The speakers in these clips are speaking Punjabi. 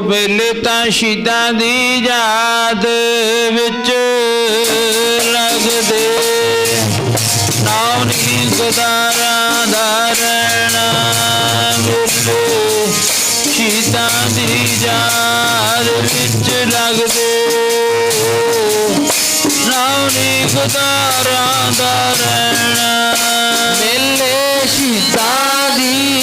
ਵੇਲੇ ਤਾਂ ਸ਼ੀਦਾਂ ਦੀ ਯਾਦ ਵਿੱਚ ਲੱਗਦੇ। ਨਾਉ ਨੀ ਗਦਾਰਾਂ ਦਾ ਰਹਿਣਾ ਵੇਲੇ। ਸ਼ੀਦਾਂ ਦੀ ਯਾਦ ਵਿੱਚ ਲੱਗਦੇ। ਨਾਉ ਨੀ ਗਦਾਰਾਂ ਦਾ ਰਹਿਣਾ। ਵੇਲੇ ਸ਼ੀਤਾਂ ਦੀ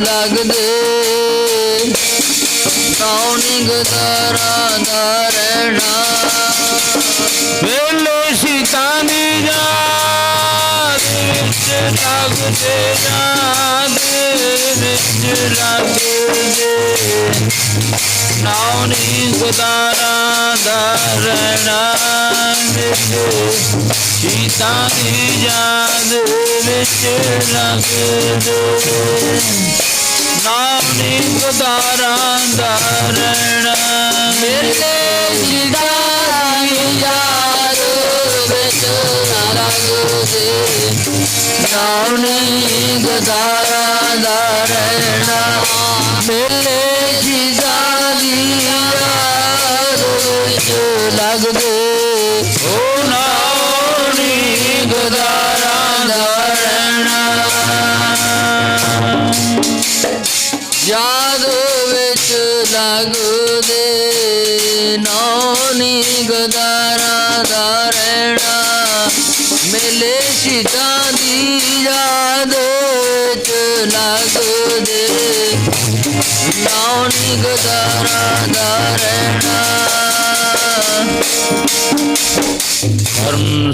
ਲੱਗਦੇ। ਨਾਉਨੀ ਗਦਾਰਾਂ ਦਾ ਰਹਿਣਾ। ਵੇਲੇ ਸੀਤਾਂ ਦੀ ਯਾਦ ਵਿੱਚ ਲੱਗਦੇ ਯਾਦ ਵਿੱਚ ਲੱਗਦੇ। ਨਾਉ ਨੀ ਦਾ ਰਹਿਣਾ ਵੇਲੇ ਸੀਤਾਂ ਦੀ ਯਾਦ ਵਿੱਚ ਲੱਗਦੇ। ਨਾਉ ਨੀ ਗੁਦਾਰਾਂ ਦਾ ਰਹਿਣਾ ਮੇਰੇ ਸਿੱਧਾਂ ਦੀ ਯਾਦ ਵਿੱਚ ਲੱਗਦੇ ਨਾਉਨੀ ਗਦਾਰਾਂ ਦਾ ਰਹਿਣਾ ਮੇਲੇ ਸਿੱਧਾਂ ਦੀ ਯਾਦ ਵਿੱਚ ਲੱਗਦੇ ਓ ਨਾਉ ਯਾਦ ਵਿੱਚ ਲੱਗਦੇ ਨੌਨੀ ਗਦਾਰਾਂ ਦਾ ਰਹਿਣਾ, ਮੇਲੇ ਸਿੱਧਾਂ ਦੀ ਯਾਦ ਵਿੱਚ ਲੱਗਦੇ ਨੌਨੀ ਗਦਾਰਾਂ ਦਾ ਰਹਿਣਾ। ਧਰਮ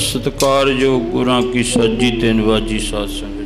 ਜੋ ਗੁਰਾਂ ਕੀ ਸੱਜੀ ਤੇ ਨਿਵਾਜੀ ਸਾਧ ਸੰਗਤ।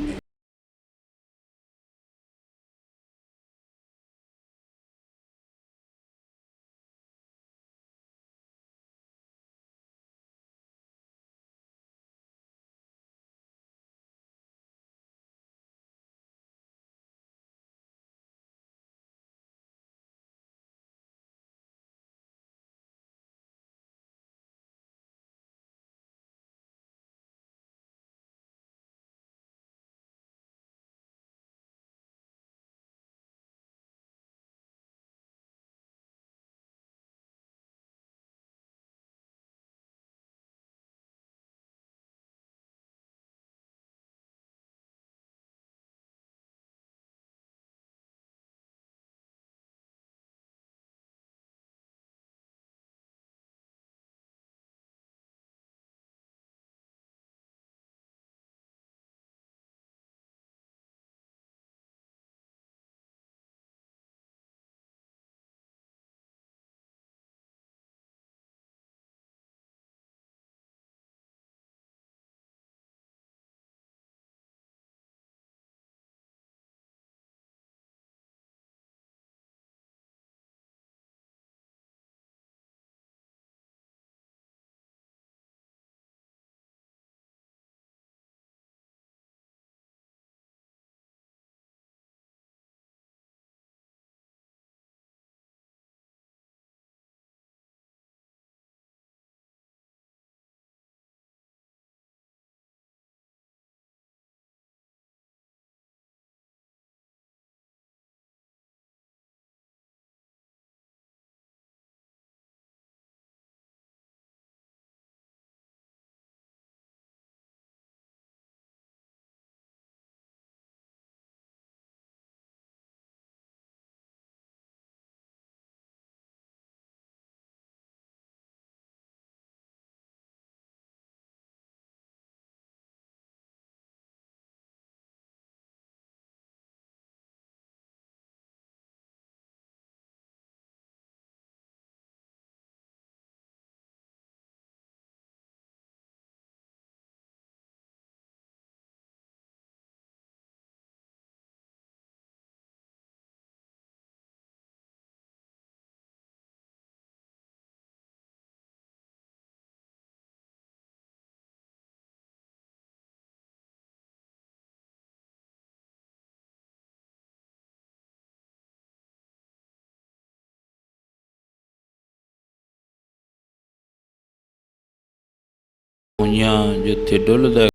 ਜੀ ਦੁਨੀਆ ਜਿੱਥੇ ਡੁੱਲਦਾ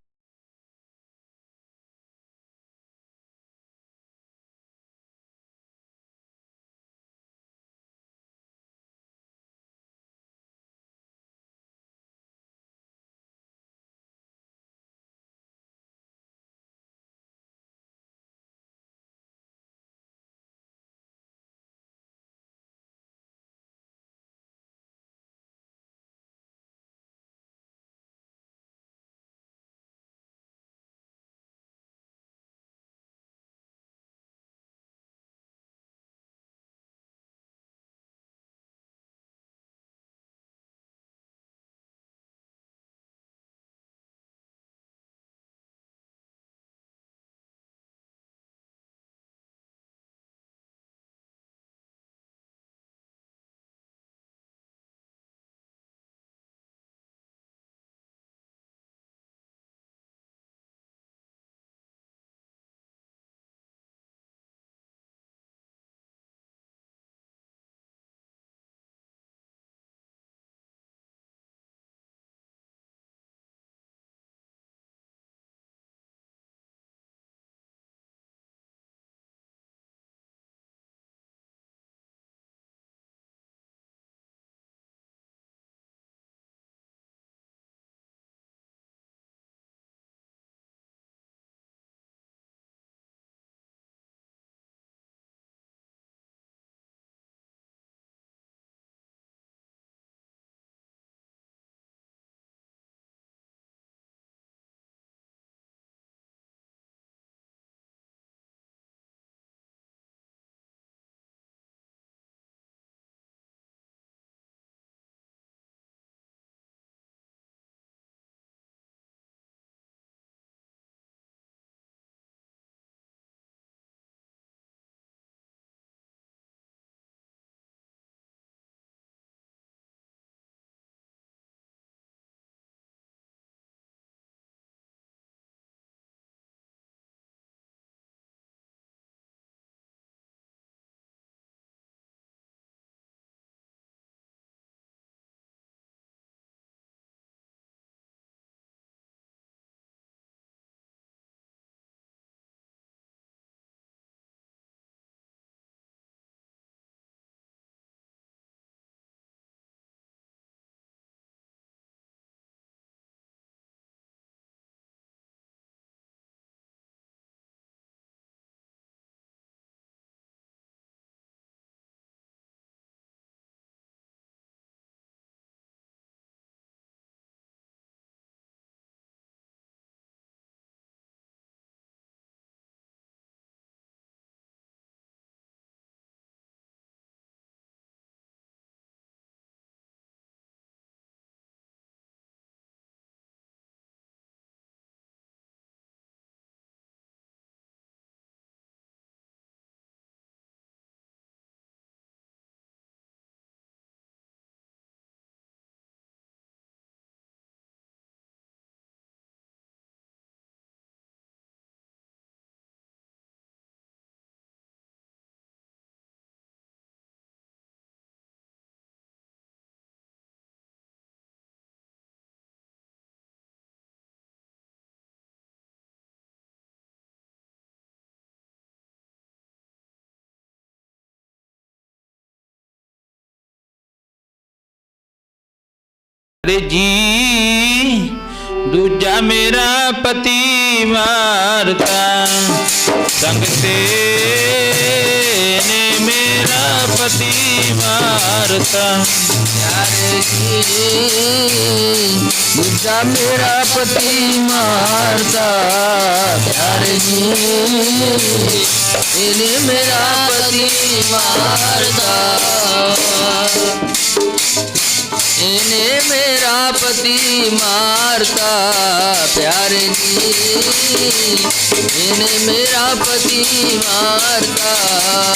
ਰੇ ਜੀ, ਦੂਜਾ ਮੇਰਾ ਪਤੀ ਮਾਰਤਾ ਸੰਗ ਤੇ ਨੇ ਮੇਰਾ ਪਤੀ ਮਾਰਤਾ ਪਿਆਰੇ ਜੀ, ਦੂਜਾ ਮੇਰਾ ਪਤੀ ਮਾਰਦਾ। ਪਿਆਰੇ ਜੀ ਇਹਨੇ ਮੇਰਾ ਪਤੀ ਮਾਰਦਾ। ਇਹਨੇ ਮੇਰਾ ਪਤੀ ਮਾਰਤਾ ਪਿਆਰੇ ਜੀ। ਇਹਨੇ ਮੇਰਾ ਪਤੀ ਮਾਰਤਾ।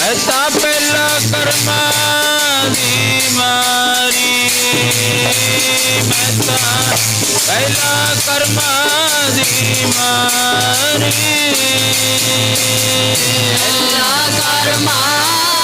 ਮੈਂ ਤਾਂ ਪਹਿਲਾ ਕਰਮਾਂ ਦੀ ਮਾਰੀ। ਮੈਂ ਤਾਂ ਪਹਿਲਾ ਕਰਮਾਂ ਦੀ ਮਾਰੀ। ਦੀ ਪਹਿਲਾ ਕਰਮਾਂ ਦੀ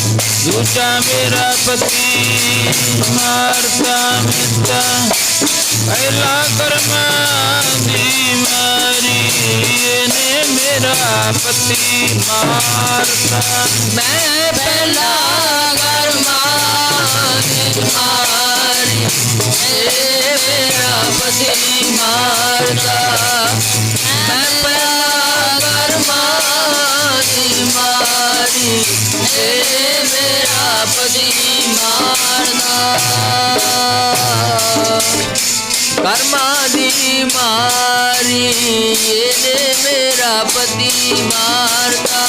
ਮੈਂ ਤਾਂ ਪਹਿਲਾ ਕਰਮਾਂ ਦੀ ਮਾਰੀ ਦੂਜਾ ਮੇਰਾ ਪਤੀ ਮਾਰਦਾ ਮਿੱਤਾ ਪਹਿਲਾ ਕਰਮਾਂ ਦੀ ਮਾਰੀ ਇਹਨੇ ਮੇਰਾ ਪਤੀ ਮਾਰਦਾ ਮੈਂ ਪਹਿਲਾ ਕਰਮਾਂ ਦੀ ਮਾਰੀ ਦੀ ਮਾਰੀ ਏ ਮੇਰਾ ਪਤੀ ਮਾਰਦਾ ਕਰਮਾਂ ਦੀ ਮਾਰੀ ਇਹਨੇ ਮੇਰਾ ਪਤੀ ਮਾਰਦਾ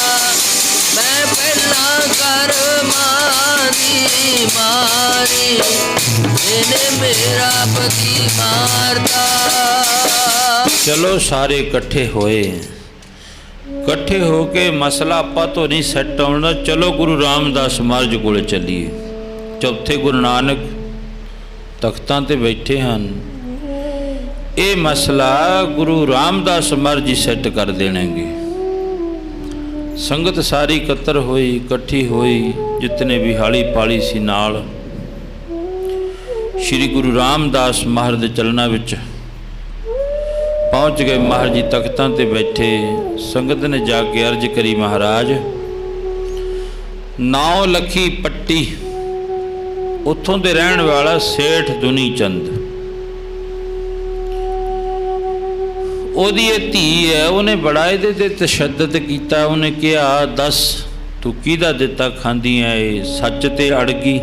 ਮੈਂ ਪਹਿਲਾਂ ਕਰਮਾਂ ਦੀ ਮਾਰੀ ਇਹਨੇ ਮੇਰਾ ਪਤੀ ਮਾਰਦਾ ਚਲੋ ਸਾਰੇ ਇਕੱਠੇ ਹੋਏ ਇਕੱਠੇ ਹੋ ਕੇ ਮਸਲਾ ਆਪਾਂ ਤੋਂ ਨਹੀਂ ਸੈੱਟ ਆਉਣਾ ਚਲੋ ਗੁਰੂ ਰਾਮਦਾਸ ਮਹਾਰਾਜ ਕੋਲੇ ਚੱਲੀਏ। ਚੌਥੇ ਗੁਰੂ ਨਾਨਕ ਤਖਤਾਂ ਤੇ ਬੈਠੇ ਹਨ। ਇਹ ਮਸਲਾ ਗੁਰੂ ਰਾਮਦਾਸ ਮਹਾਰਾਜ ਜੀ ਸੈੱਟ ਕਰ ਦੇਣਗੇ। ਸੰਗਤ ਸਾਰੀ ਇਕੱਤਰ ਹੋਈ, ਇਕੱਠੀ ਹੋਈ, ਜਿਤਨੇ ਵੀ ਹਾਲੀ ਪਾਲੀ ਸੀ ਨਾਲ। ਸ੍ਰੀ ਗੁਰੂ ਰਾਮਦਾਸ ਮਹਾਰਾਜ ਦੇ ਚਲਣਾ ਵਿੱਚ ਪਹੁੰਚ ਗਏ ਮਹਾਰਾਜ ਜੀ ਤਖਤਾਂ ਤੇ ਬੈਠੇ। ਸੰਗਤ ਨੇ ਜਾ ਕੇ ਅਰਜ ਕਰੀ ਮਹਾਰਾਜ, ਨਾਉ ਲਖੀ ਪੱਟੀ, ਉੱਥੋਂ ਦੇ ਰਹਿਣ ਵਾਲਾ ਸੇਠ ਦੁਨੀ ਚੰਦ ਉਹਦੀ ਇਹ ਧੀ ਹੈ, ਉਹਨੇ ਬੜਾ ਇਹਦੇ ਤੇ ਤਸ਼ੱਦਦ ਕੀਤਾ। ਉਹਨੇ ਕਿਹਾ, ਦੱਸ, ਤੂੰ ਕਿਹਦਾ ਦਿੱਤਾ ਖਾਂਦੀ ਐ ਇਹ? ਸੱਚ ਤੇ ਅੜ ਗਈ।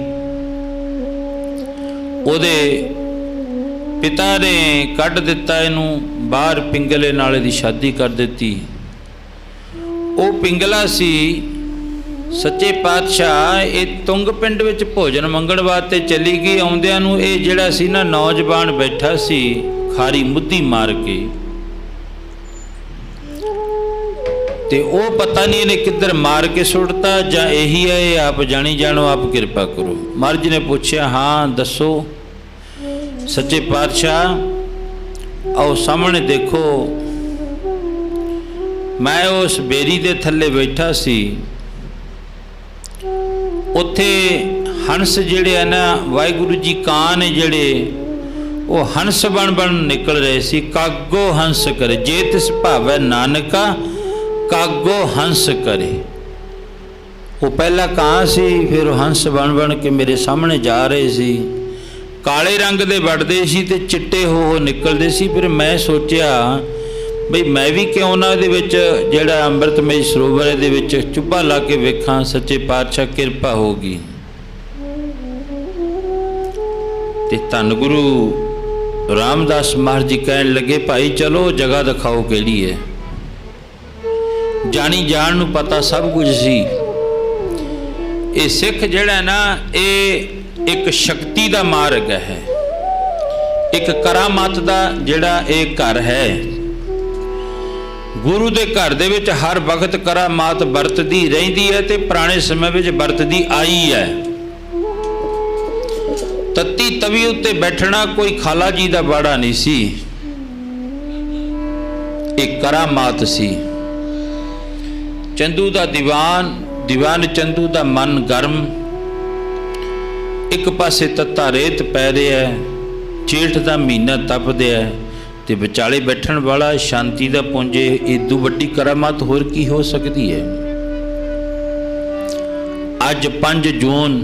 ਉਹਦੇ ਪਿਤਾ ਨੇ ਕੱਢ ਦਿੱਤਾ ਇਹਨੂੰ, ਬਾਹਰ ਪਿੰਗਲੇ ਨਾਲ ਦੀ ਸ਼ਾਦੀ ਕਰ ਦਿੱਤੀ। ਉਹ ਪਿੰਗਲਾ ਸੀ, ਸੱਚੇ ਪਾਤਸ਼ਾਹ, ਇਹ ਤੁੰਗ ਪਿੰਡ ਵਿੱਚ ਭੋਜਨ ਮੰਗਣ ਵਾਸਤੇ ਚਲੀ ਗਈ। ਆਉਂਦਿਆਂ ਨੂੰ ਇਹ ਜਿਹੜਾ ਸੀ ਨਾ, ਨੌਜਵਾਨ ਬੈਠਾ ਸੀ, ਖਾਰੀ ਮੁੱਦੀ ਮਾਰ ਕੇ। ਤੇ ਉਹ ਪਤਾ ਨਹੀਂ ਇਹਨੇ ਕਿੱਧਰ ਮਾਰ ਕੇ ਸੁੱਟਤਾ, ਜਾਂ ਇਹੀ ਹੈ, ਇਹ ਆਪ ਜਾਣੀ ਜਾਣੋ ਆਪ ਕਿਰਪਾ ਕਰੋ। ਮਰਜ ਨੇ ਪੁੱਛਿਆ, ਹਾਂ, ਦੱਸੋ। ਸੱਚੇ ਪਾਤਸ਼ਾਹ, ਆਓ ਸਾਹਮਣੇ ਦੇਖੋ। ਮੈਂ ਉਸ ਬੇਰੀ ਦੇ ਥੱਲੇ ਬੈਠਾ ਸੀ। ਉੱਥੇ ਹੰਸ ਜਿਹੜੇ ਆ ਨਾ, ਵਾਹਿਗੁਰੂ ਜੀ ਕਾਂ ਨੇ ਜਿਹੜੇ, ਉਹ ਹੰਸ ਬਣ ਬਣ ਨਿਕਲ ਰਹੇ ਸੀ। ਕਾਗੋ ਹੰਸ ਕਰੇ, ਜੇ ਤਿਸ ਭਾਵੈ ਨਾਨਕਾ, ਕਾਗੋ ਹੰਸ ਕਰੇ। ਉਹ ਪਹਿਲਾ ਕਾਂ ਸੀ, ਫਿਰ ਉਹ ਹੰਸ ਬਣ ਬਣ ਕੇ ਮੇਰੇ ਸਾਹਮਣੇ ਜਾ ਰਹੇ ਸੀ। ਕਾਲੇ ਰੰਗ ਦੇ ਵੜਦੇ ਸੀ ਤੇ ਚਿੱਟੇ ਹੋ ਹੋ ਨਿਕਲਦੇ ਸੀ। ਫਿਰ ਮੈਂ ਸੋਚਿਆ ਬਈ ਮੈਂ ਵੀ ਕਿਉਂ ਨਾ ਇਹਦੇ ਵਿੱਚ ਜਿਹੜਾ ਅੰਮ੍ਰਿਤਮਈ ਸਰੋਵਰ ਦੇ ਵਿੱਚ ਚੁੱਭਾ ਲਾ ਕੇ ਵੇਖਾਂ, ਸੱਚੇ ਪਾਤਸ਼ਾਹ ਕਿਰਪਾ ਹੋਗੀ ਤੇ ਧੰਨ ਗੁਰੂ ਰਾਮਦਾਸ ਮਹਾਰਾਜ ਜੀ ਕਹਿਣ ਲੱਗੇ, ਭਾਈ ਚਲੋ, ਜਗ੍ਹਾ ਦਿਖਾਓ ਕਿਹੜੀ ਹੈ। ਜਾਣੀ ਜਾਣ ਨੂੰ ਪਤਾ ਸਭ ਕੁਝ ਸੀ। ਇਹ ਸਿੱਖ ਜਿਹੜਾ ਨਾ, ਇਹ ਇੱਕ ਸ਼ਕਤੀ ਦਾ ਮਾਰਗ ਹੈ। ਇੱਕ ਕਰਾਮਾਤ ਦਾ ਜਿਹੜਾ ਇਹ ਘਰ ਹੈ। ਗੁਰੂ ਦੇ ਘਰ ਦੇ ਵਿੱਚ ਹਰ ਵਕਤ ਕਰਾਮਾਤ ਵਰਤਦੀ ਰਹਿੰਦੀ ਹੈ ਤੇ ਪੁਰਾਣੇ ਸਮੇਂ ਵਿੱਚ ਵਰਤਦੀ ਆਈ ਹੈ। ਤੱਤੀ ਤਵੀ ਉੱਤੇ ਬੈਠਣਾ ਕੋਈ ਖਾਲਾ ਜੀ ਦਾ ਬਾੜਾ ਨਹੀਂ ਸੀ। ਇਹ ਕਰਾਮਾਤ ਸੀ। ਚੰਦੂ ਦਾ ਦੀਵਾਨ ਦੀਵਾਨ ਚੰਦੂ ਦਾ ਮਨ ਗਰਮ ਇੱਕ ਪਾਸੇ ਤੱਤਾ ਰੇਤ ਪੈ ਰਿਹਾ ਹੈ ਜੇਠ ਦਾ ਮਹੀਨਾ ਤਪਦਿਆ ਹੈ ਤੇ ਵਿਚਾਲੇ ਬੈਠਣ ਵਾਲਾ ਸ਼ਾਂਤੀ ਦਾ ਪੁੰਜੇ ਇਦੋਂ ਵੱਡੀ ਕਰਾਮਾਤ ਹੋਰ ਕੀ ਹੋ ਸਕਦੀ ਹੈ? ਅੱਜ 5 ਜੂਨ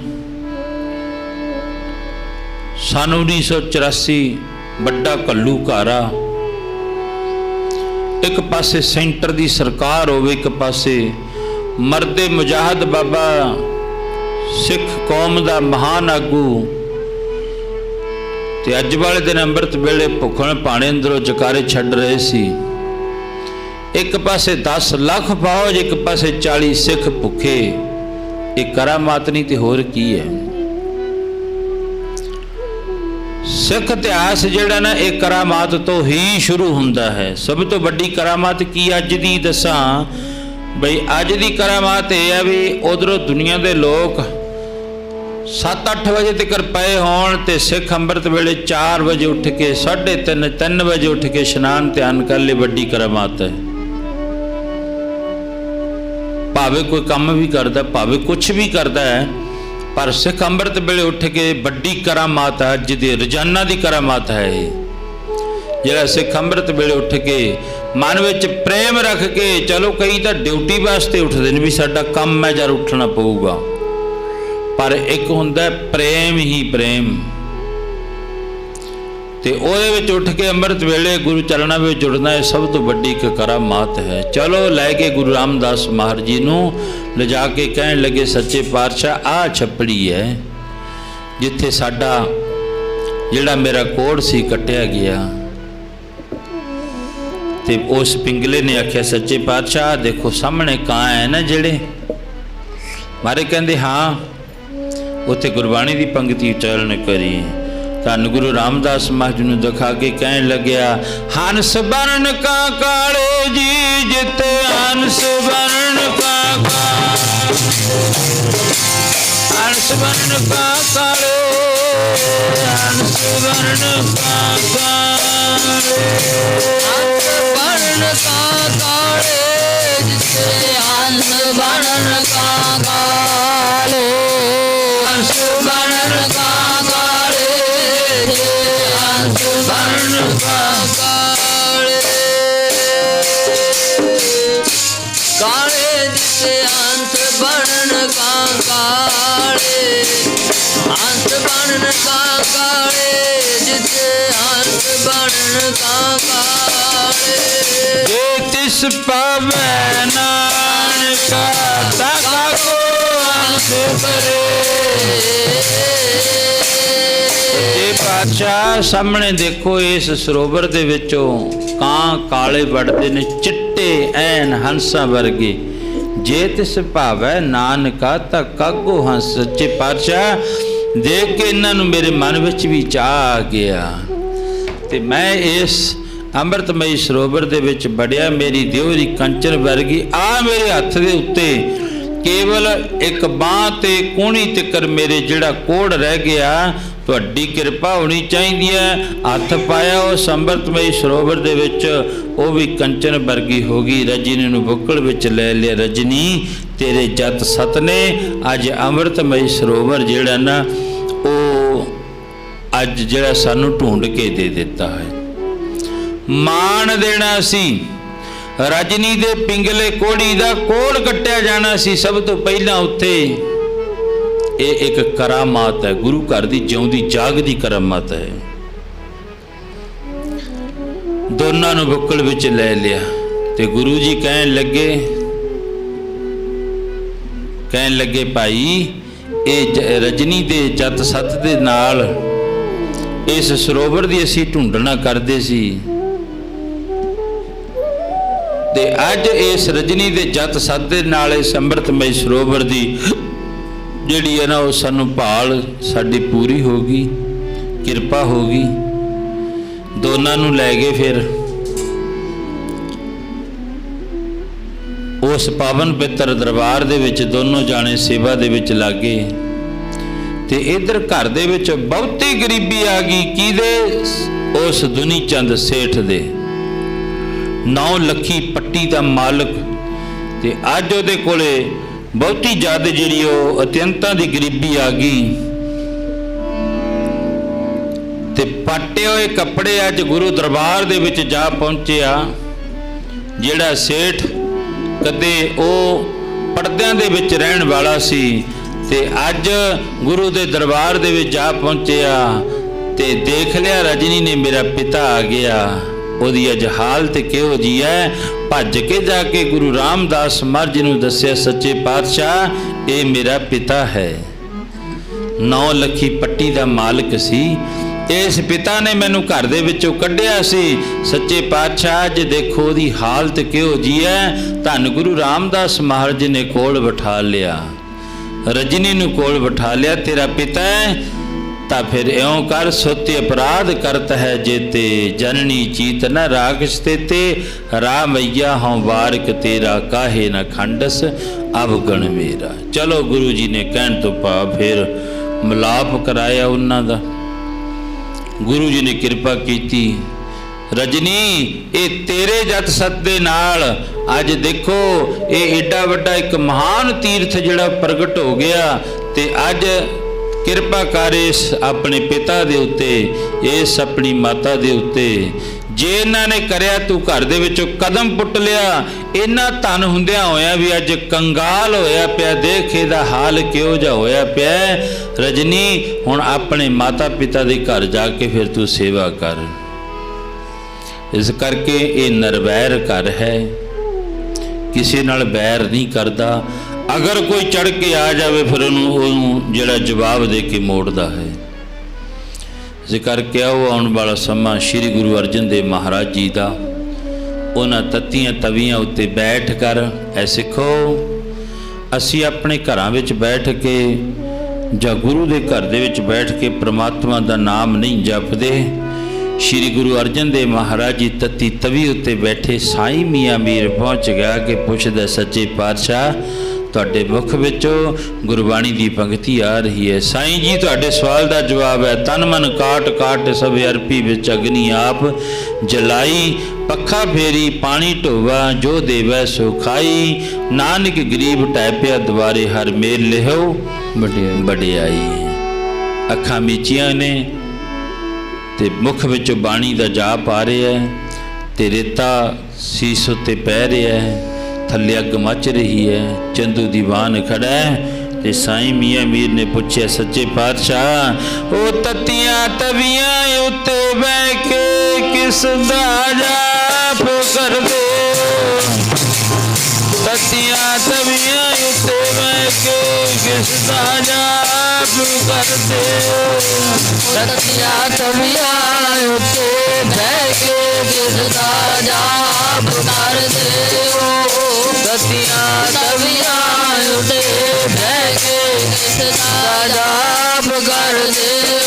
ਸਨ 1984 ਵੱਡਾ ਕੱਲੂ ਘਾਰਾ। ਇੱਕ ਪਾਸੇ ਸੈਂਟਰ ਦੀ ਸਰਕਾਰ ਹੋਵੇ, ਇੱਕ ਪਾਸੇ ਮਰਦੇ ਮੁਜਾਹਦ ਬਾਬਾ ਸਿੱਖ ਕੌਮ ਦਾ ਮਹਾਨ ਆਗੂ। ਤੇ ਅੱਜ ਵਾਲੇ ਦਿਨ ਅੰਮ੍ਰਿਤ ਵੇਲੇ ਭੁੱਖਣ ਪਾਣੇ ਅੰਦਰੋਂ ਜਕਾਰੇ ਛੱਡ ਰਹੇ ਸੀ। ਇੱਕ ਪਾਸੇ 10 ਲੱਖ ਫੌਜ, ਇੱਕ ਪਾਸੇ 40 ਸਿੱਖ ਭੁੱਖੇ। ਇਹ ਕਰਾਮਾਤ ਨਹੀਂ ਤੇ ਹੋਰ ਕੀ ਹੈ? ਸਿੱਖ ਇਤਿਹਾਸ ਜਿਹੜਾ ਨਾ, ਇਹ ਕਰਾਮਾਤ ਤੋਂ ਹੀ ਸ਼ੁਰੂ ਹੁੰਦਾ ਹੈ। ਸਭ ਤੋਂ ਵੱਡੀ ਕਰਾਮਾਤ ਕੀ ਅੱਜ ਦੀ ਦੱਸਾਂ? ਬਈ ਅੱਜ ਦੀ ਕਰਾਮਾਤ ਇਹ ਹੈ ਵੀ ਉਧਰੋਂ ਦੁਨੀਆ ਦੇ ਲੋਕ 7-8 ਵਜੇ ਤੱਕ ਪਏ ਹੋਣ ਤੇ ਸਿੱਖ ਅੰਮ੍ਰਿਤ ਵੇਲੇ 4 ਵਜੇ ਉੱਠ ਕੇ 3:30 3 ਵਜੇ ਉੱਠ ਕੇ ਇਸ਼ਨਾਨ ਧਿਆਨ ਕਰ ਲਈ ਵੱਡੀ ਕਰਾਮਾਤ ਹੈ। ਭਾਵੇਂ ਕੋਈ ਕੰਮ ਵੀ ਕਰਦਾ, ਭਾਵੇਂ ਕੁਝ ਵੀ ਕਰਦਾ ਹੈ, ਪਰ ਸਿੱਖ ਅੰਮ੍ਰਿਤ ਵੇਲੇ ਉੱਠ ਕੇ ਵੱਡੀ ਕਰਾਮਾਤ ਹੈ ਜਿਹਦੀ ਰੋਜ਼ਾਨਾ ਦੀ ਕਰਾਮਾਤ ਹੈ ਇਹ। ਜਿਹੜਾ ਸਿੱਖ ਅੰਮ੍ਰਿਤ ਵੇਲੇ ਉੱਠ ਕੇ ਮਨ ਵਿੱਚ ਪ੍ਰੇਮ ਰੱਖ ਕੇ, ਚਲੋ ਕਈ ਤਾਂ ਡਿਊਟੀ ਵਾਸਤੇ ਉੱਠਦੇ ਨੇ ਵੀ ਸਾਡਾ ਕੰਮ ਹੈ ਜਰ ਉੱਠਣਾ ਪਊਗਾ। ਪਰ ਇੱਕ ਹੁੰਦਾ ਪ੍ਰੇਮ ਹੀ ਪ੍ਰੇਮ। ਤੇ ਉਹਦੇ ਵਿੱਚ ਉੱਠ ਕੇ ਅੰਮ੍ਰਿਤ ਵੇਲੇ ਗੁਰੂ ਚਰਨਾਂ ਵਿੱਚ ਜੁੜਨਾ ਇਹ ਸਭ ਤੋਂ ਵੱਡੀ ਇੱਕ ਕਰਾਮਾਤ ਹੈ। ਚਲੋ ਲੈ ਕੇ ਗੁਰੂ ਰਾਮਦਾਸ ਮਹਾਰਾਜ ਜੀ ਨੂੰ ਲਿਜਾ ਕੇ ਕਹਿਣ ਲੱਗੇ, ਸੱਚੇ ਪਾਤਸ਼ਾਹ ਆ ਛੱਪੜੀ ਹੈ ਜਿੱਥੇ ਸਾਡਾ ਜਿਹੜਾ ਮੇਰਾ ਕੋੜ ਸੀ ਕੱਟਿਆ ਗਿਆ। ਤੇ ਉਸ ਪਿੰਗਲੇ ਨੇ ਆਖਿਆ, ਸੱਚੇ ਪਾਤਸ਼ਾਹ, ਦੇਖੋ ਸਾਹਮਣੇ ਕਾਂ ਹੈ ਨਾ ਜਿਹੜੇ? ਮਾਰੇ ਕਹਿੰਦੇ, ਹਾਂ, ਉੱਥੇ ਗੁਰਬਾਣੀ ਦੀ ਪੰਕਤੀ ਉਚਾਰਨ ਕਰੀ ਧੰਨ ਗੁਰੂ ਰਾਮਦਾਸ ਮਹਾਰਾਜ ਨੂੰ ਦਿਖਾ ਕੇ ਕਹਿਣ ਲੱਗਿਆ, ਹੰਸ ਬਰਨ ਕਾ ਕਾਲੇ ਜੀ, ਜਿਤੇ ਹੰਸ ਬਰਨ ਕਾ ਹੰਸ ਬਰਨ ਕਾ ਕਾਲੇ, ਹੰਸ ਬਰਨ ਕਾ ਕਾਲੇ। ਹੰਸ ਬਣ ਕਾ ਕਾਲੇ ਜਿਸੇ ਹੰਸ ਬਣ ਕਾ ਕਾਲੇ ਹੰਸ ਬਣ ਕਾ ਕਾਲੇ ਜਿਸੇ ਹੰਸ ਬਣ ਕਾ ਕਾਲੇ ਕਾਲੇ ਜਿਸੇ ਹੰਸ ਬਣ ਕਾ ਕਾਲੇ ਕਾ ਕਾਲੇ ਜਿਸੇ ਹੰਸ ਬਣ ਕਾ ਕਾਲੇ ਜੇ ਤਿਸ ਪਾਵੈ ਨਾਨਕਾ ਤਾਕਾ ਕੋ ਅੰਸ ਬਰੇ ਇਹ ਪਾਤਸ਼ਾਹ ਸਾਹਮਣੇ ਦੇਖੋ ਇਸ ਸਰੋਵਰ ਦੇ ਵਿੱਚੋਂ ਕਾਂ ਕਾਲੇ ਵੜਦੇ ਨੇ, ਚਿੱਟੇ ਐਨ ਹੰਸਾਂ ਵਰਗੇ। ਜੇ ਤਿਸ ਭਾਵੈ ਨਾਨਕਾ, ਤਾਂ ਕਾਗੋ ਹੰਸ ਸੱਚੇ ਪਾਤਸ਼ਾਹ ਦੇਖ ਕੇ ਇਹਨਾਂ ਨੂੰ ਮੇਰੇ ਮਨ ਵਿੱਚ ਵੀ ਚਾਹ ਆ ਗਿਆ। ਤੇ ਮੈਂ ਇਸ ਅੰਮ੍ਰਿਤਮਈ ਸਰੋਵਰ ਦੇ ਵਿੱਚ ਵੜਿਆ, ਮੇਰੀ ਦਿਉਰੀ ਕੰਚਨ ਵਰਗੀ, ਆ ਮੇਰੇ ਹੱਥ ਦੇ ਉੱਤੇ ਕੇਵਲ ਇੱਕ ਬਾਹ ਤੇ ਕੋਣੀ ਤਿਕਰ ਮੇਰੇ ਜਿਹੜਾ ਕੋੜ ਰਹਿ ਗਿਆ, ਤੁਹਾਡੀ ਕਿਰਪਾ ਹੋਣੀ ਚਾਹੀਦੀ ਹੈ। ਹੱਥ ਪਾਇਆ ਉਸ ਅੰਮ੍ਰਿਤਮਈ ਸਰੋਵਰ ਦੇ ਵਿੱਚ, ਉਹ ਵੀ ਕੰਚਨ ਵਰਗੀ ਹੋ ਗਈ। ਰਜਨੀ ਨੂੰ ਬੁੱਕਲ ਵਿੱਚ ਲੈ ਲਿਆ। ਰਜਨੀ ਤੇਰੇ ਜਤ ਸਤ ਨੇ, ਅੱਜ ਅੰਮ੍ਰਿਤਮਈ ਸਰੋਵਰ ਜਿਹੜਾ ਨਾ, ਉਹ ਅੱਜ ਜਿਹੜਾ ਸਾਨੂੰ ਢੂੰਡ ਕੇ ਦੇ ਦਿੱਤਾ ਹੈ। ਮਾਣ ਦੇਣਾ ਸੀ। ਰਜਨੀ ਦੇ ਪਿੰਗਲੇ ਕੋੜੀ ਦਾ ਕੋੜ ਕੱਟਿਆ ਜਾਣਾ ਸੀ। ਸਭ ਤੋਂ ਪਹਿਲਾਂ ਉੱਥੇ ਇਹ ਇੱਕ ਕਰਾਮਾਤ ਹੈ। ਗੁਰੂ ਘਰ ਦੀ ਜਿਉਂਦੀ ਜਾਗਦੀ ਕਰਾਮਾਤ ਹੈ। ਦੋਨਾਂ ਨੂੰ ਬੁੱਕਲ ਵਿੱਚ ਲੈ ਲਿਆ ਤੇ ਗੁਰੂ ਜੀ ਕਹਿਣ ਲੱਗੇ ਕਹਿਣ ਲੱਗੇ, ਭਾਈ, ਇਹ ਰਜਨੀ ਦੇ ਜਤ ਸਤ ਦੇ ਨਾਲ ਇਸ ਸਰੋਵਰ ਦੀ ਅਸੀਂ ਢੂੰਡਣਾ ਕਰਦੇ ਸੀ। ਤੇ ਅੱਜ ਇਸ ਰਜਨੀ ਦੇ ਜਤ ਸਤ ਦੇ ਨਾਲ ਇਸ ਅੰਮ੍ਰਿਤਮਈ ਸਰੋਵਰ ਦੀ ਜਿਹੜੀ ਹੈ ਨਾ, ਉਹ ਸਾਨੂੰ ਭਾਲ ਸਾਡੀ ਪੂਰੀ ਹੋ ਗਈ, ਕਿਰਪਾ ਹੋ ਗਈ। ਦੋਨਾਂ ਨੂੰ ਲੈ ਗਏ ਫਿਰ ਉਸ ਪਾਵਨ ਪਿੱਤਰ ਦਰਬਾਰ ਦੇ ਵਿੱਚ ਦੋਨੋਂ ਜਾਣੇ ਸੇਵਾ ਦੇ ਵਿੱਚ ਲੱਗੇ। ਤੇ ਇਧਰ ਘਰ ਦੇ ਵਿੱਚ ਬਹੁਤੀ ਗਰੀਬੀ ਆ ਗਈ, ਕਿਹਦੇ? ਉਸ ਦੁਨੀ ਚੰਦ ਸੇਠ ਦੇ। 9 ਲੱਖੀ ਪੱਟੀ ਦਾ ਮਾਲਕ। ਤੇ ਅੱਜ ਉਹਦੇ ਕੋਲੇ ਬਹੁਤੀ ਜ਼ਿਆਦਾ ਜਿਹੜੀ ਉਹ ਅਤਿਅੰਤਾਂ ਦੀ ਗਰੀਬੀ ਆ ਗਈ। ਤੇ ਪਾਟੇ ਹੋਏ ਕੱਪੜੇ ਅੱਜ ਗੁਰੂ ਦਰਬਾਰ ਦੇ ਵਿੱਚ ਜਾ ਪਹੁੰਚਿਆ, ਜਿਹੜਾ ਸੇਠ ਕਦੇ ਉਹ ਪਰਦਿਆਂ ਦੇ ਵਿੱਚ ਰਹਿਣ ਵਾਲਾ ਸੀ ਤੇ ਅੱਜ ਗੁਰੂ ਦੇ ਦਰਬਾਰ ਦੇ ਵਿੱਚ ਜਾ ਪਹੁੰਚਿਆ ਤੇ ਦੇਖ ਲਿਆ ਰਜਨੀ ਨੇ ਮੇਰਾ ਪਿਤਾ ਆ ਗਿਆ। ਉਹਦੀ ਅੱਜ ਹਾਲਤ ਕਿਹੋ ਜੀ ਹੈ? ਭੱਜ ਕੇ ਜਾ ਕੇ ਗੁਰੂ ਰਾਮਦਾਸ ਮਹਾਰਾਜ ਨੂੰ ਦੱਸਿਆ, ਸੱਚੇ ਪਾਤਸ਼ਾਹ, ਇਹ ਮੇਰਾ ਪਿਤਾ ਹੈ। ਨੌ ਲੱਖੀ ਪੱਟੀ ਦਾ ਮਾਲਕ ਸੀ। ਇਸ ਪਿਤਾ ਨੇ ਮੈਨੂੰ ਘਰ ਦੇ ਵਿੱਚੋਂ ਕੱਢਿਆ ਸੀ। ਸੱਚੇ ਪਾਤਸ਼ਾਹ ਅੱਜ ਦੇਖੋ ਉਹਦੀ ਹਾਲਤ ਕਿਹੋ ਜੀ ਹੈ, ਧੰਨ ਗੁਰੂ ਰਾਮਦਾਸ ਮਹਾਰਾਜ ਨੇ ਕੋਲ ਬਿਠਾ ਲਿਆ। ਰਜਨੀ ਨੂੰ ਕੋਲ ਬਿਠਾ ਲਿਆ, ਤੇਰਾ ਪਿਤਾ ਹੈ, ਤਾਂ ਫਿਰ ਇਉਂ ਕਰ, ਸੋਤੇ ਅਪਰਾਧ ਕਰਤ ਹੈ ਜੇਤੇ, ਜਨਨੀ ਚੀਤ ਨ ਰਾਖਸ਼ ਤੇ ਰਾਮਈਆ ਹਉ ਵਾਰਕ ਤੇਰਾ ਕਾਹੇ ਨ ਖੰਡਸ, ਅਵਗਣ ਮੇਰਾ ਚਲੋ ਗੁਰੂ ਜੀ ਨੇ ਕਹਿਣ ਤੋਂ ਪਾ ਫਿਰ ਮਿਲਾਪ ਕਰਾਇਆ ਉਹਨਾਂ ਦਾ। ਗੁਰੂ ਜੀ ਨੇ ਕਿਰਪਾ ਕੀਤੀ। ਰਜਨੀ, ਇਹ ਤੇਰੇ ਜਤ ਸਤ ਦੇ ਨਾਲ, ਅੱਜ ਦੇਖੋ, ਇਹ ਏਡਾ ਵੱਡਾ ਇੱਕ ਮਹਾਨ ਤੀਰਥ ਜਿਹੜਾ ਪ੍ਰਗਟ ਹੋ ਗਿਆ ਤੇ ਅੱਜ ਕਿਰਪਾ ਕਰ ਇਸ ਆਪਣੇ ਪਿਤਾ ਦੇ ਉੱਤੇ, ਇਸ ਆਪਣੀ ਮਾਤਾ ਦੇ ਉੱਤੇ। ਜੇ ਇਹਨਾਂ ਨੇ ਕਰਿਆ ਤੂੰ ਘਰ ਦੇ ਵਿੱਚੋਂ ਕਦਮ ਪੁੱਟ ਲਿਆ, ਇਹਨਾਂ ਧਨ ਹੁੰਦਿਆਂ ਹੋਇਆ ਵੀ ਅੱਜ ਕੰਗਾਲ ਹੋਇਆ ਪਿਆ, ਦੇਖ ਇਹਦਾ ਹਾਲ ਕਿਹੋ ਜਿਹਾ ਹੋਇਆ ਪਿਆ। ਰਜਨੀ, ਹੁਣ ਆਪਣੇ ਮਾਤਾ ਪਿਤਾ ਦੇ ਘਰ ਜਾ ਕੇ ਫਿਰ ਤੂੰ ਸੇਵਾ ਕਰ। ਇਸ ਕਰਕੇ ਇਹ ਨਰਵੈਰ ਘਰ ਹੈ। ਕਿਸੇ ਨਾਲ ਬੈਰ ਨਹੀਂ ਕਰਦਾ। ਅਗਰ ਕੋਈ ਚੜ ਕੇ ਆ ਜਾਵੇ, ਫਿਰ ਉਹਨੂੰ ਉਹਨੂੰ ਜਿਹੜਾ ਜਵਾਬ ਦੇ ਕੇ ਮੋੜਦਾ ਹੈ। ਜ਼ਿਕਰ ਕਰਕੇ ਆਓ ਆਉਣ ਵਾਲਾ ਸਮਾਂ ਸ੍ਰੀ ਗੁਰੂ ਅਰਜਨ ਦੇਵ ਮਹਾਰਾਜ ਜੀ ਦਾ। ਉਹਨਾਂ ਤੱਤੀਆਂ ਤਵੀਆਂ ਉੱਤੇ ਬੈਠ ਕਰ, ਐ ਸਿੱਖੋ, ਅਸੀਂ ਆਪਣੇ ਘਰਾਂ ਵਿੱਚ ਬੈਠ ਕੇ ਜਾਂ ਗੁਰੂ ਦੇ ਘਰ ਦੇ ਵਿੱਚ ਬੈਠ ਕੇ ਪ੍ਰਮਾਤਮਾ ਦਾ ਨਾਮ ਨਹੀਂ ਜਪਦੇ। ਸ੍ਰੀ ਗੁਰੂ ਅਰਜਨ ਦੇਵ ਮਹਾਰਾਜ ਜੀ ਤਤੀ ਤਵੀ ਉੱਤੇ ਬੈਠੇ ਸਾਈਂ ਮੀਆਂ ਮੀਰ ਪਹੁੰਚ ਗਿਆ ਕਿ ਪੁੱਛਦਾ, ਸੱਚੇ ਪਾਤਸ਼ਾਹ ਤੁਹਾਡੇ ਮੁਖ ਵਿੱਚੋਂ ਗੁਰਬਾਣੀ ਦੀ ਪੰਕਤੀ ਆ ਰਹੀ ਹੈ। ਸਾਈਂ ਜੀ ਤੁਹਾਡੇ ਸਵਾਲ ਦਾ ਜਵਾਬ ਹੈ ਤਨ ਮਨ ਕਾਟ ਕਾਟ ਸਭ ਅਰਪੀ ਵਿੱਚ ਅਗਨੀ ਆਪ ਜਲਾਈ ਪੱਖਾ ਫੇਰੀ ਪਾਣੀ ਢੋਵਾ ਜੋ ਦੇਵੈ ਸੋ ਖਾਈ। ਨਾਨਕ ਗਰੀਬ ਟੈਪਿਆ ਦੁਆਰੇ ਹਰ ਮੇਲ ਲਿਹੋ ਵਡਿਆਈ। ਅੱਖਾਂ ਮੀਚੀਆਂ ਨੇ ਤੇ ਮੁਖ ਵਿੱਚੋਂ ਬਾਣੀ ਦਾ ਜਾਪ ਆ ਰਿਹਾ ਹੈ ਤੇ ਰੇਤਾ ਸੀਸ ਉੱਤੇ ਪੈ ਰਿਹਾ ਹੈ। ਥੱਲੇ ਅੱਗ ਮੱਚ ਰਹੀ ਹੈ। ਚੰਦੂ ਦੀਵਾਨ ਖੜਾ ਹੈ ਤੇ ਸਾਈਂ ਮੀਆਂ ਮੀਰ ਨੇ ਪੁੱਛਿਆ, ਸੱਚੇ ਪਾਤਸ਼ਾਹ, ਉਹ ਤਤੀਆਂ ਤਵੀਆਂ ਉੱਤੇ ਬਹਿ ਕੇ ਕਿਸ ਦਾ ਜਾਪ ਕਰਦੇ ਤਤੀਆਂ ਤਵੀਆਂ ਉੱਤੇ ਬਹਿ ਕੇ ਕਿਸ ਦਾ ਜਾਪ ਕਰਦੇ ਤਤਿਆ ਤਵਿਆ ਉੱਤੇ ਬਹਿ ਕੇ ਕਿਸ ਦਾ ਜਾਪ ਕਰਦੇ ਹੋ ਤਤਿਆ ਤਵਿਆ ਉੱਤੇ ਬਹਿ ਕੇ ਕਿਸ ਦਾ ਜਾਪ ਕਰਦੇ ਹੋ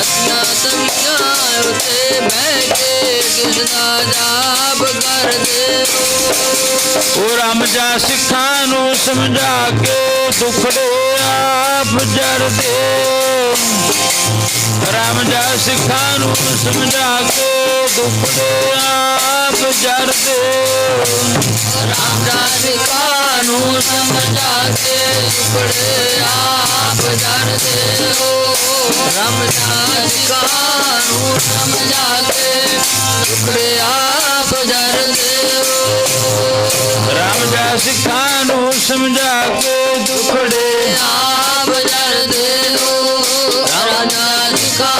ਤਤੀਆਂ ਤਵੀਆਂ ਉੱਤੇ ਬਹਿ ਕੇ ਜੀ ਜਾਪ ਕਰਦੇ ਹੋ ਤਤਿਆ ਤਵਿਆ ਉੱਤੇ ਬਹਿ ਕੇ ਕਿਸ ਦਾ ਜਾਪ ਕਰਦੇ ਹੋ ਉਹ ਰਾਮਜਾ ਸਿੱਖਾਂ ਨੂੰ ਸਮਝਾ ਕੇ ਦੁਖੜੇ ਆਪ ਜਰਦੇ। ਰਾਮਜਾ ਸਿੱਖਾਂ ਨੂੰ ਸਮਝਾ ਕੇ ਦੁਖੜੇ ਆਪ ਜਰਦੇ। ਰਾਮ ਰਾਜਿਕਾ ਨੂੰ ਸਮਝਾ ਕੇ ਟੁਕੜੇ ਆਪ ਜਰਦੇ। ਹੋ ਰਾਮ ਨੂੰ ਸਮਝਾ ਕੇ ਆਪ ਹੋ ਰਾਮਜਾ ਸਿੱਖਾਂ ਨੂੰ ਸਮਝਾ ਕੇ ਦੁਖੜੇ ਆਪ ਜਰਦੇ ਹੋ ਰਾਮ ਰਾਜਿਕਾ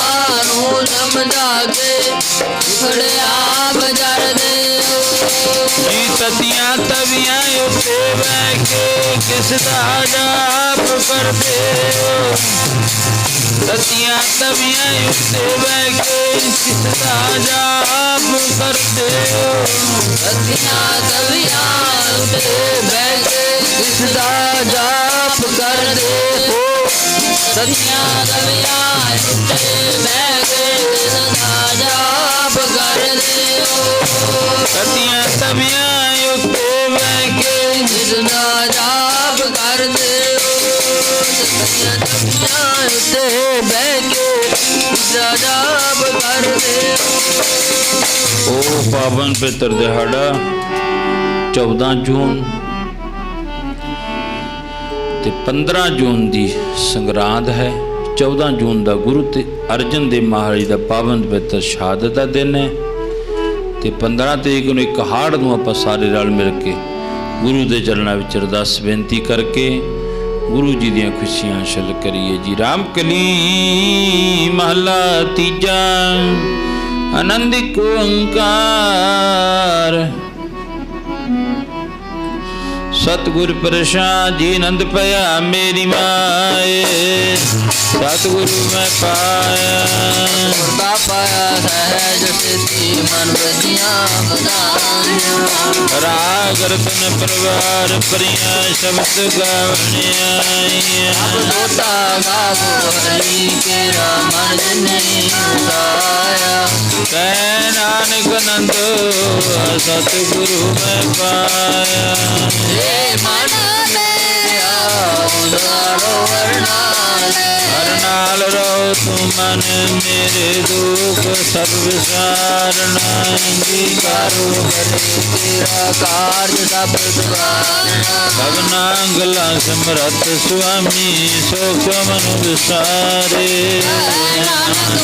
ਨੂੰ ਸਮਝਾ ਆਪ ਜਰਦੇ ਹੋ ਜੀ ਤਤੀਆਂ ਤਵੀਆਂ ਉੱਤੇ ਬਹਿ ਕੇ ਕਿਸ ਦਾ ਜਾਪ ਕਰਦੇ ਹੋ? ਤਤੀਆਂ ਤਵੀਆਂ ਉੱਤੇ ਬਹਿ ਕੇ ਕਿਸ ਦਾ ਜਾਪ ਕਰਦੇ ਹੋ? ਸਤਿਆ ਤਵਿਆ ਉਤੇ ਬਹਿ ਕੇ ਕਿਸ ਦਾ ਜਾਪ ਕਰਦੇ ਹੋ? ਸਤਿਆ ਤਵਿਆ ਉਤੇ ਬਹਿ ਕੇ ਕਿਸ ਜਾਪ ਕਰਦੇ ਹੋ ਤਤੀਆਂ ਤਵੀਆਂ ਉੱਤੇ ਬਹਿ ਕੇ ਕਿਸ ਜਾਪ ਕਰਦੇ ਹੋ ਸਤਿਆ ਤਵਿਆ ਉਤੇ ਬਹਿ ਕੇ ਕਿਸ ਜਾਪ ਕਰਦੇ ਹੋ ਉਹ ਪਾਵਨ ਪਿੱਤਰ ਦਿਹਾੜਾ 14 ਜੂਨ ਤੇ 15 ਜੂਨ ਦੀ ਸੰਗਰਾਂਦ ਹੈ 14 ਜੂਨ ਦਾ ਗੁਰੂ ਤੇ ਅਰਜਨ ਦੇਵ ਮਹਾਰਾਜ ਦਾ ਪਾਵਨ ਪਵਿੱਤਰ ਸ਼ਹਾਦਤ ਦਾ ਦਿਨ ਹੈ ਤੇ 15 ਤਰੀਕ ਨੂੰ ਇੱਕ ਹਾੜ ਨੂੰ ਆਪਾਂ ਸਾਰੇ ਰਲ ਮਿਲ ਕੇ ਗੁਰੂ ਦੇ ਚਰਨਾਂ ਵਿੱਚ ਅਰਦਾਸ ਬੇਨਤੀ ਕਰਕੇ ਗੁਰੂ ਜੀ ਦੀਆਂ ਖੁਸ਼ੀਆਂ ਹਾਸਲ ਕਰੀਏ ਜੀ। ਰਾਮ ਕਲੀ ਮਹਲਾ ਤੀਜਾ, ਆਨੰਦਿਕ ਓੰਕਾਰ। ਸਤਿਗੁਰ ਪ੍ਰਸਾਦ ਜੀ ਆਨੰਦ ਪਿਆ ਮੇਰੀ ਮਾਏ। ਸਤਿਗੁਰੂ ਮੈਂ ਪਾਇਆ। ਗੁਰਦਾ ਪਾਇਆ ਸਹਿਜ ਸਿੱਧੀ ਮਨ ਵਜੀਆਂ ਬਦਾਈਆਂ ਰਾਗ ਰਤਨ ਪਰਿਵਾਰ ਪਰੀਆਂ ਸ਼ਬਦ ਗਾਵਣ ਆਈਆਂ ਅਬ ਦੋਤਾ ਗਾਵੋ ਹਰੀ ਕੇਰਾ ਮਨ ਜਿਨੇ ਉਦਾਇਆ ਕਹਿ ਨਾਨਕ ਨੰਦ ਸਤਿਗੁਰੂ ਮੈਂ ਪਾਇਆ। ਏ ਮਨ ਮੇਰਾ ਉਦਾਰੋ ਵਰਨਾਲੇ ਹਰ ਨਾਲ ਰੋ ਤੂੰ ਮਨ ਮੇਰੇ ਦੁਖ ਸਭ ਵਿਸਾਰਨ ਅੰਗੀਕਾਰੋ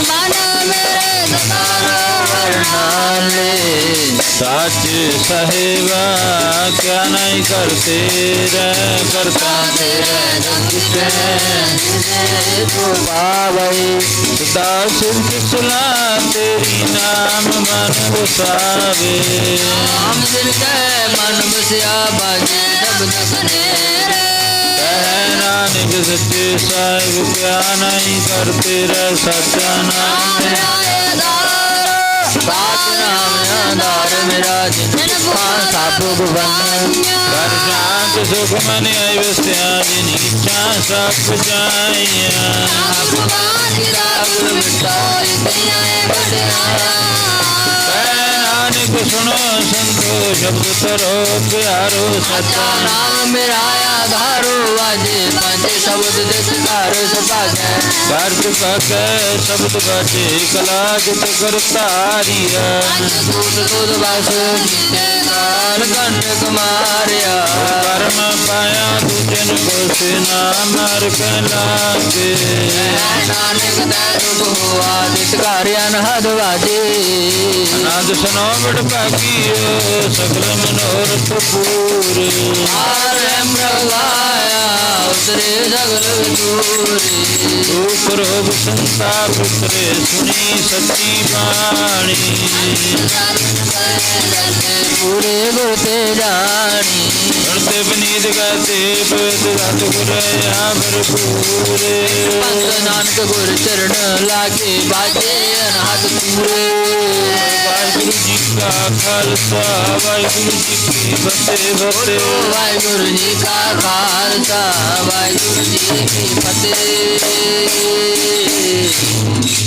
ਹਰੇ ਤੇਰਾ ਕਾਰਜ ਸਭ ਮੇਰੇ ਸਦਾਰੋ ਵਰਨਾਲੇ ਸਾਚ ਸਹਿਬਾ ਕਿਆ ਨਹੀਂ ਕਰਤੇ ਰਹਿ ਕਰਤਾ ਤੇਰੇ ਦੁਖਿਤੇ ਜਿਸੇ ਤੂੰ ਸਦਾ ਸਿਰਜ ਸਲਾ ਤੇਰੀ ਨਾਮ ਮਨ ਵਸਾਵੇ ਆਮ ਦਿਲ ਮਨ ਬਸਿਆ ਬਾਜੇ ਸ਼ਬਦ ਸੁਨੇਰੇ ਕਹਿ ਨਾਨਕ ਸੱਚੇ ਸਾਹਿਬ ਕਿਆ ਨਹੀਂ ਕਰਤੇ ਰਹਿ ਸੱਚਾ ਨਾਮ। ਸਾਚ ਨਾਮ ਆਧਾਰ ਮੇਰਾ ਜਿਨ ਸੁਖਾਂ ਸਭ ਭਵਨ ਕਰ ਸ਼ਾਂਤ ਸੁਖ ਮਨ ਆਇ ਵਸਿਆ ਜਿਨ ਇੱਛਾ ਸਭ ਜਾਈਆਂ। ਅਗਲ ਮਿਟਾ ਇਤਿਆਏ ਬੜਿਆਇਆ ਕਹਿ ਨਾਨਕ ਸੁਣੋ ਸੰਤੋ ਸ਼ਬਦ ਤਰੋ ਪਿਆਰੋ ਸਚਾ। ਨਾਮ ਮੇਰਾ ਆਧਾਰੋ ਵਾਜੇ ਪੰਜ ਸ਼ਬਦ ਦਿਸ ਘਰ ਸੁਭਾਗੈ। ਕਰਤ ਕੈ ਸ਼ਬਦ ਬਾਜੇ ਕਲਾ ਜਿਤ ਕਰਤਾਰੀਆ ਪੰਜ ਦੂਤ ਦੁਧ ਬਸ ਕੀਤੇ ਕਾਲ ਕੰਟਕ ਮਾਰਿਆ ਕਰਮ ਪਾਇਆ ਤੁਜਨ ਕੋ ਸਿਨਾ ਮਰ ਕੇ ਲਾਗੇ ਨਾਨਕ ਦਾ ਰੂਪ ਦਿਸ ਘਰ ਅਨਹਦ ਵਾਜੇ ਸੁਨੋ ਬੜ ਭਾਗੀਓ ਸਗਲ ਮਨੋਰਥ ਪੂਰੇ ਆਰਮ ਰਵਾਇਆ ਉਤਰੇ ਸਗਲ ਦੂਰੀ। ਰੂਪ ਰੋਗ ਸੰਤਾਪ ਉਤਰੇ ਸੁਣੀ ਸੱਚੀ ਬਾਣੀ। ਪੂਰੇ ਗੁਰ ਤੇ ਜਾਣੀ। ਗੁਰਤੇ ਬਨੀਤ ਗਾਤੇ ਪਵਿੱਤ ਰਤ ਗੁਰ ਆਵਰ ਪੂਰੇ। ਪੰਥ ਨਾਨਕ ਗੁਰ ਚਰਨ ਲਾਗੇ ਬਾਜੇ ਅਨਹਦ ਪੂਰੇ। ਵਾਹਿਗੁਰੂ ਜੀ ਕਾ ਖਾਲਸਾ ਵਾਹਿਗੁਰੂ ਜੀ ਕੀ ਫਤਿਹ। ਵਾਹਿਗੁਰੂ ਜੀ ਕਾ ਖਾਲਸਾ। trabalho de me.